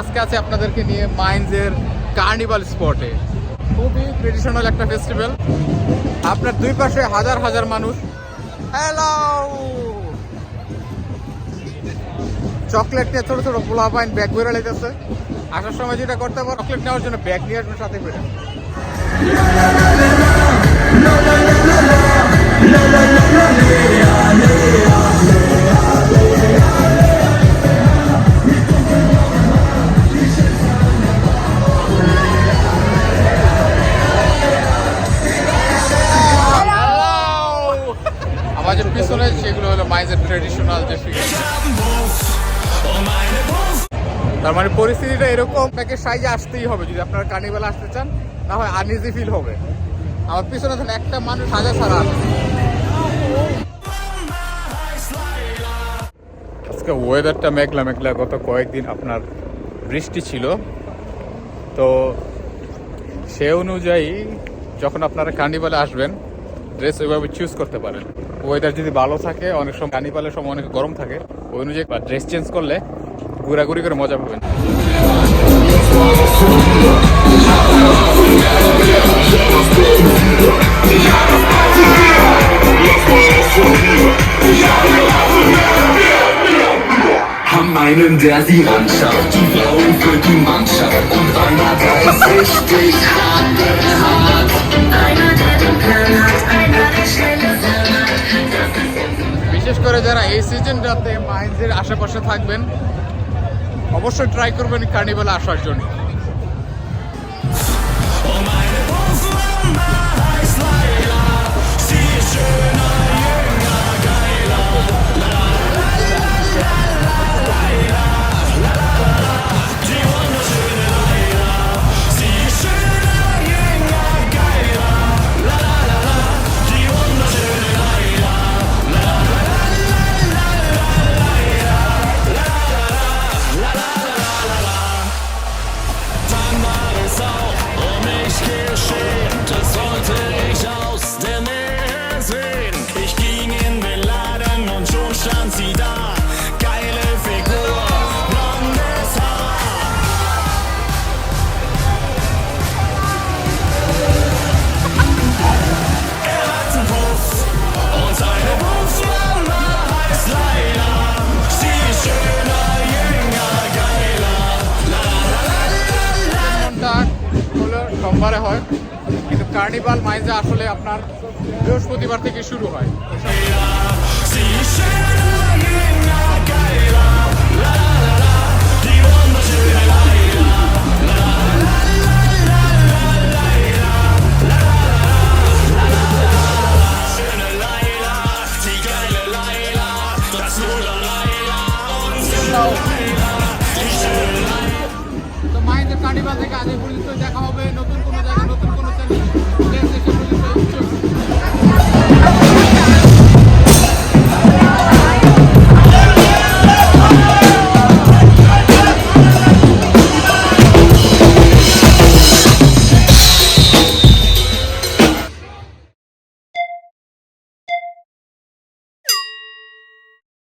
আজকে আছে আপনাদেরকে নিয়ে মাইন্সের কার্নিভাল স্পটে। খুবই ট্রেডিশনাল একটা ফেস্টিভ্যাল আপনার দুই পাশে হাজার হাজার মানুষ। হ্যালো চকলেট নিয়ে ছোট ছোট পোলা পাইন ব্যাগ বেরো লেগেছে আসার সময় যেটা করতে পারো চকলেট নেওয়ার জন্য ব্যাগ নিয়ে আসবেন সাথে করে। মাইজের ট্রেডিশনাল যে তার মানে পরিস্থিতিটা এরকম, আপনাকে সাইজে আসতেই হবে, যদি আপনারা কার্নিভাল আসতে চান না হয় আনইজি ফিল হবে। আমার পিছনে ধরেন একটা মানুষ ছাড়া আছে। আজকে ওয়েদারটা মেঘলা মেঘলা, গত কয়েকদিন আপনার বৃষ্টি ছিল। তো সে অনুযায়ী যখন আপনারা কার্নিভালে আসবেন ড্রেস ওইভাবে চুজ করতে পারেন। ওয়েদার যদি ভালো থাকে অনেক সময় কার্নিভালের সময় অনেক গরম থাকে ওই অনুযায়ী ড্রেস চেঞ্জ করলে ঘোরাঘুরি করে মজা পাবেন Haben einen, der sie anschaut, die Blauen für die Mannschaft und einer, der es richtig বিশেষ করে যারা এই সিজনটাতে মাইন্সের আশেপাশে থাকবেন অবশ্যই ট্রাই করবেন কার্নিভালে আসার জন্য। হয়, কিন্তু কার্নিভাল মাইজা আসলে আপনার বৃহস্পতিবার থেকে শুরু হয়। তো মাইন্ডের কার্নিভাল থেকে আজ পর্যন্ত দেখা হবে।